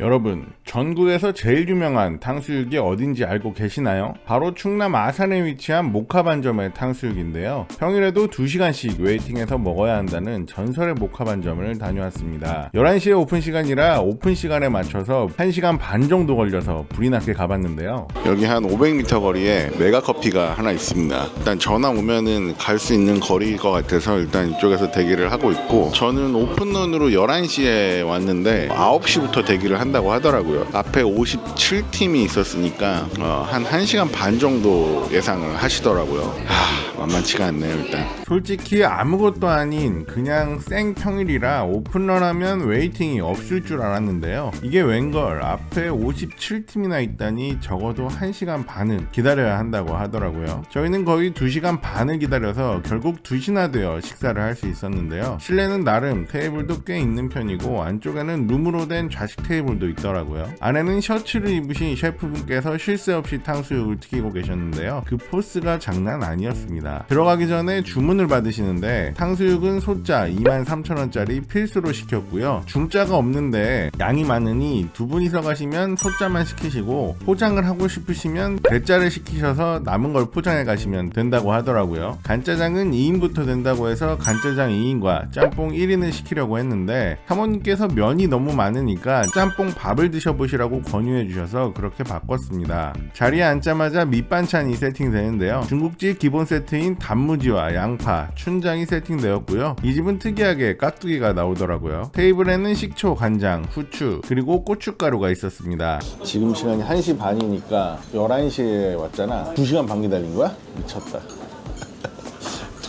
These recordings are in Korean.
여러분, 전국에서 제일 유명한 탕수육이 어딘지 알고 계시나요? 바로 충남 아산에 위치한 모카반점의 탕수육인데요. 평일에도 2시간씩 웨이팅해서 먹어야 한다는 전설의 모카반점을 다녀왔습니다. 11시에 오픈 시간이라 오픈 시간에 맞춰서 1시간 반 정도 걸려서 불이 나게 가봤는데요. 여기 한 500m 거리에 메가커피가 하나 있습니다. 일단 전화 오면은 갈 수 있는 거리일 것 같아서 일단 이쪽에서 대기를 하고 있고 저는 오픈런으로 11시에 왔는데 9시부터 대기를 한다고 하더라고요. 앞에 57팀이 있었으니까 어, 한 1시간 반 정도 예상을 하시더라고요. 하, 만만치가 않네요 일단. 솔직히 아무것도 아닌 그냥 생 평일이라 오픈런 하면 웨이팅이 없을 줄 알았는데요. 이게 웬걸 앞에 57팀이나 있다니 적어도 1시간 반은 기다려야 한다고 하더라고요. 저희는 거의 2시간 반을 기다려서 결국 2시나 되어 식사를 할 수 있었는데요. 실내는 나름 테이블도 꽤 있는 편이고 안쪽에는 룸으로 된 좌식 테이블도 있더라고요. 안에는 셔츠를 입으신 셰프분께서 쉴 새 없이 탕수육을 튀기고 계셨는데요. 그 포스가 장난 아니었습니다. 들어가기 전에 주문을 받으시는데 탕수육은 소자 23,000원짜리 필수로 시켰고요. 중자가 없는데 양이 많으니 두 분이서 가시면 소자만 시키시고 포장을 하고 싶으시면 대자를 시키셔서 남은 걸 포장해 가시면 된다고 하더라고요. 간짜장은 2인부터 된다고 해서 간짜장 2인과 짬뽕 1인을 시키려고 했는데 사모님께서 면이 너무 많으니까 짬뽕 밥을 드셔 보시라고 권유해 주셔서 그렇게 바꿨습니다. 자리에 앉자마자 밑반찬이 세팅되는데요. 중국집 기본 세트인 단무지와 양파, 춘장이 세팅되었고요. 이 집은 특이하게 깍두기가 나오더라고요. 테이블에는 식초, 간장, 후추, 그리고 고춧가루가 있었습니다. 지금 시간이 1시 반이니까 11시에 왔잖아. 2시간 반 기다린 거야? 미쳤다.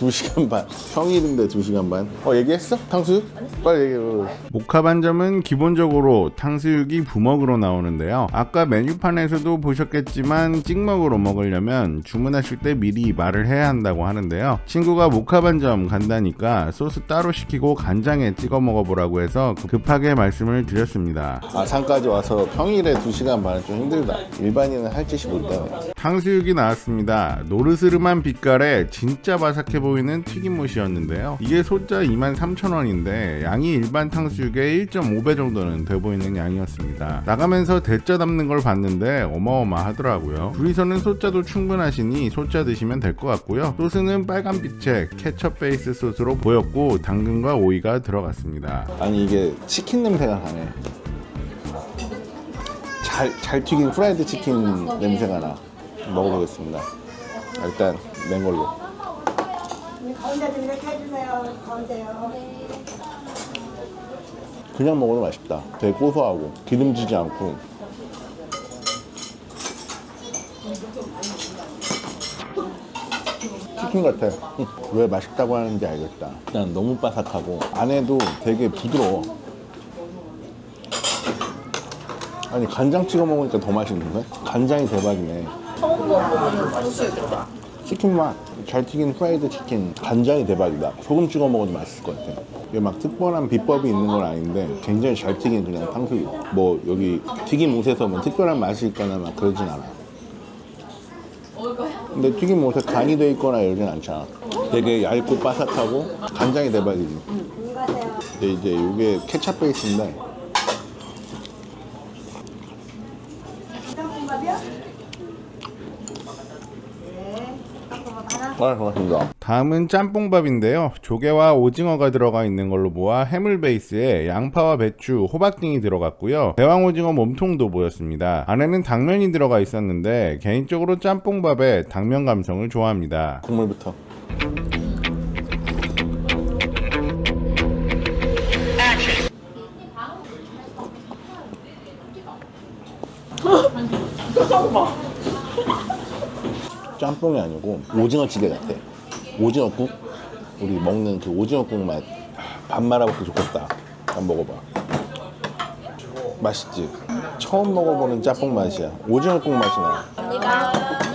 2시간 반. 평일인데 2시간 반. 어, 얘기했어? 탕수육? 빨리 얘기해. 모카반점은 기본적으로 탕수육이 부먹으로 나오는데요. 아까 메뉴판에서도 보셨겠지만 찍먹으로 먹으려면 주문하실 때 미리 말을 해야 한다고 하는데요. 친구가 모카반점 간다니까 소스 따로 시키고 간장에 찍어 먹어보라고 해서 급하게 말씀을 드렸습니다. 아산까지 와서 평일에 2시간 반은 좀 힘들다. 일반인은 할 짓이 못 되네. 탕수육이 나왔습니다. 노르스름한 빛깔에 진짜 바삭해 보이는 튀김옷이었는데요. 이게 소자 23,000원인데 양이 일반 탕수육의 1.5배 정도는 돼 보이는 양이었습니다. 나가면서 대짜 담는 걸 봤는데 어마어마하더라고요. 둘이서는 소자도 충분하시니 소자 드시면 될 것 같고요. 소스는 빨간빛의 케첩 베이스 소스로 보였고 당근과 오이가 들어갔습니다. 아니 이게 치킨 냄새가 나네. 잘, 잘 튀긴 프라이드 치킨 냄새가 나. 먹어보겠습니다. 일단 맨 걸로. 가운데 좀 이렇게 해주세요. 가운데요. 그냥 먹어도 맛있다. 되게 고소하고 기름지지 않고. 치킨 같아. 왜 맛있다고 하는지 알겠다. 일단 너무 바삭하고 안에도 되게 부드러워. 아니 간장 찍어 먹으니까 더 맛있는데? 간장이 대박이네. 치킨 맛, 잘 튀긴 프라이드 치킨, 간장이 대박이다. 소금 찍어 먹어도 맛있을 것 같아. 이게 막 특별한 비법이 있는 건 아닌데 굉장히 잘 튀긴 그냥 탕수육. 뭐 여기 튀김 옷에서 뭐 특별한 맛이 있거나 막 그러진 않아. 근데 튀김 옷에 간이 돼 있거나 이러진 않잖아. 되게 얇고 바삭하고 간장이 대박이지. 근데 이제 이게 케찹 베이스인데 짬뽕밥이요? 네. 짬뽕밥 하나. 아 고맙습니다. 다음은 짬뽕밥인데요. 조개와 오징어가 들어가 있는 걸로 보아 해물 베이스에 양파와 배추, 호박 등이 들어갔고요. 대왕 오징어 몸통도 보였습니다. 안에는 당면이 들어가 있었는데 개인적으로 짬뽕밥에 당면 감성을 좋아합니다. 국물부터. 짬뽕이 아니고 오징어 찌개 같아. 오징어국? 우리 먹는 그 오징어국 맛. 밥 말아 먹기 좋겠다. 한번 먹어봐. 맛있지? 처음 먹어보는 짬뽕 맛이야. 오징어국 맛이 나.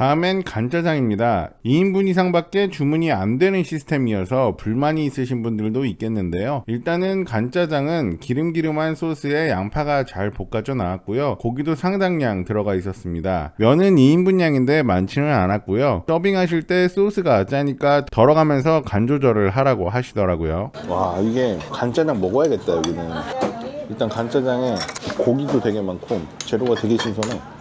다음엔 간짜장입니다. 2인분 이상밖에 주문이 안 되는 시스템이어서 불만이 있으신 분들도 있겠는데요. 일단은 간짜장은 기름기름한 소스에 양파가 잘 볶아져 나왔고요. 고기도 상당량 들어가 있었습니다. 면은 2인분 양인데 많지는 않았고요. 서빙하실 때 소스가 짜니까 덜어가면서 간 조절을 하라고 하시더라고요. 와 이게 간짜장 먹어야겠다 여기는. 일단 간짜장에 고기도 되게 많고 재료가 되게 신선해.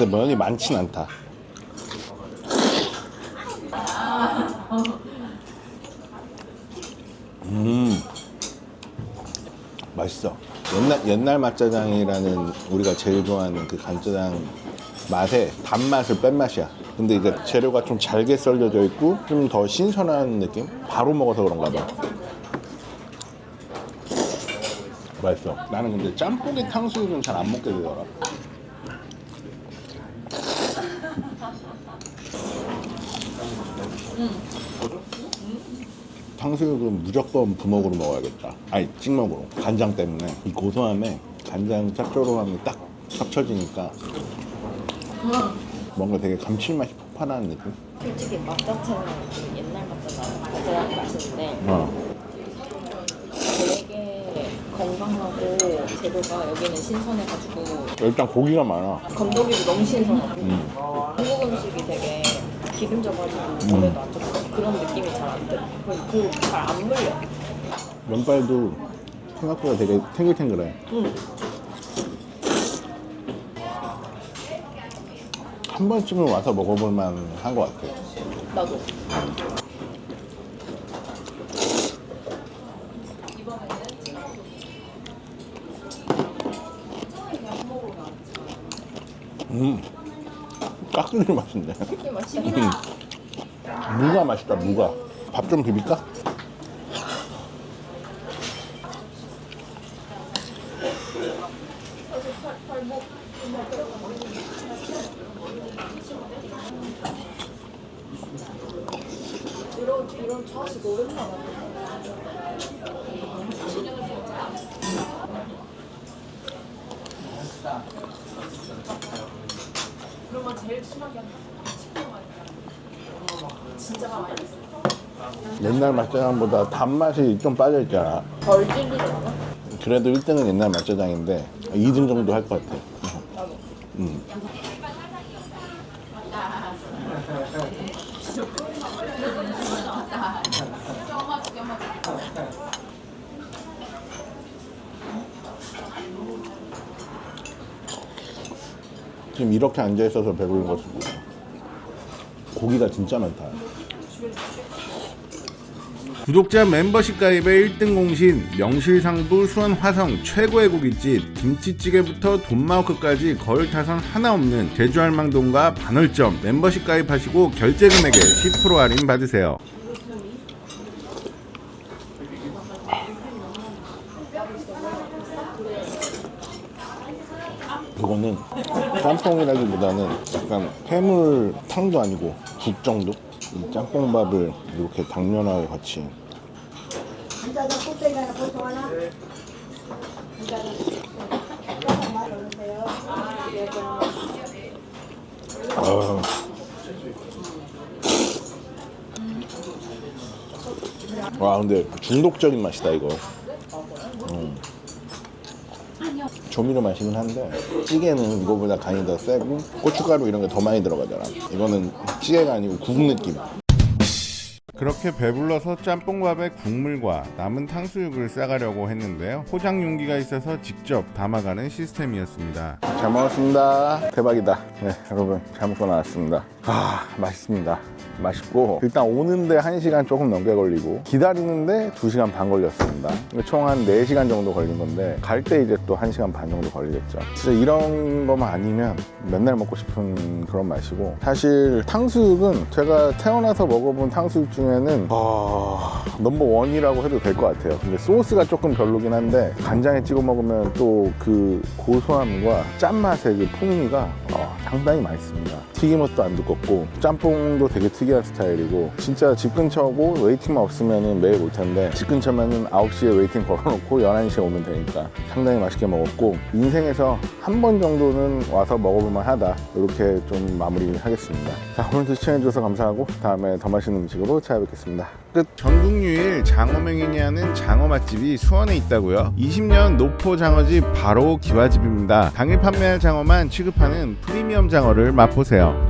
근데 면이 많진 않다. 음, 맛있어. 옛날 옛날 맛짜장이라는 우리가 제일 좋아하는 그 간짜장 맛에 단맛을 뺀 맛이야. 근데 이제 재료가 좀 잘게 썰려져 있고 좀 더 신선한 느낌? 바로 먹어서 그런가 봐. 맛있어. 나는 근데 짬뽕에 탕수육은 잘 안 먹게 되더라. 탕수육은 무조건 부먹으로 먹어야겠다. 아니 찍먹으로. 간장 때문에 이 고소함에 간장 짭조름함이 딱 합쳐지니까 뭔가 되게 감칠맛이 폭발하는 느낌. 솔직히 맛 자체는 그 옛날 맛자랑 가장 맛있는데 어. 되게 건강하고 재료가 여기는 신선해가지고 일단 고기가 많아. 건더기도 너무 신선하고 한국 음식이 되게 기름져가지고 몸에도 안 좋고 그런 느낌이 잘 안 들어 그잘 안 물려 면발도 생각보다 되게 탱글탱글해. 응. 한 번쯤은 와서 먹어볼 만한 것 같아. 나도 음, 깍두기 맛인데. 이게 맛있어 무가 맛있다, 무가. 밥 좀 비빌까? 옛날 맛짜장보다 단맛이 좀 빠져있잖아. 덜 질리잖아 그래도 1등은 옛날 맛짜장인데 2등 정도 할 것 같아. 나도 음. 지금 이렇게 앉아 있어서 배부른 뭐야? 고기가 진짜 많다. 구독자 멤버십 가입의 1등 공신 명실상부 수원 화성 최고의 고깃집 김치찌개부터 돈마우크까지 거울 타선 하나 없는 제주 할망동과 반월점 멤버십 가입하시고 결제 금액에 10% 할인 받으세요. 그거는 짬뽕이라기보다는 약간 해물탕도 아니고 국 정도? 이 짬뽕밥을 이렇게 당면하고 같이 넣으세요. 아. 와 근데 중독적인 맛이다 이거 음. 조미료 맛이긴 한데 찌개는 이거보다 간이 더 세고 고춧가루 이런 게 더 많이 들어가잖아 이거는 찌개가 아니고 국 느낌 그렇게 배불러서 짬뽕밥에 국물과 남은 탕수육을 싸가려고 했는데요. 포장 용기가 있어서 직접 담아가는 시스템이었습니다. 잘 먹었습니다. 대박이다. 네, 여러분 잘 먹고 나왔습니다. 아, 맛있습니다. 맛있고 일단 오는데 1시간 조금 넘게 걸리고 기다리는데 2시간 반 걸렸습니다. 총 한 4시간 정도 걸린 건데 갈 때 이제 또 1시간 반 정도 걸리겠죠. 진짜 이런 것만 아니면 맨날 먹고 싶은 그런 맛이고 사실 탕수육은 제가 태어나서 먹어본 탕수육 중에는 아, 넘버 원이라고 해도 될 것 같아요. 근데 소스가 조금 별로긴 한데 간장에 찍어 먹으면 또 그 고소함과 짠맛의 그 풍미가 어, 상당히 맛있습니다. 튀김옷도 안 두껍고 짬뽕도 되게 특이한 스타일이고 진짜 집 근처고 웨이팅만 없으면 매일 올 텐데 집 근처면은 9시에 웨이팅 걸어놓고 11시에 오면 되니까 상당히 맛있게 먹었고 인생에서 한 번 정도는 와서 먹어볼만 하다 이렇게 좀 마무리하겠습니다. 자 오늘도 시청해주셔서 감사하고 다음에 더 맛있는 음식으로 찾아뵙겠습니다. 끝. 전국 유일 장어맹이니 하는 장어 맛집이 수원에 있다고요? 20년 노포 장어집 바로 기와집입니다. 당일 판매할 장어만 취급하는 프리미엄 장어를 맛보세요.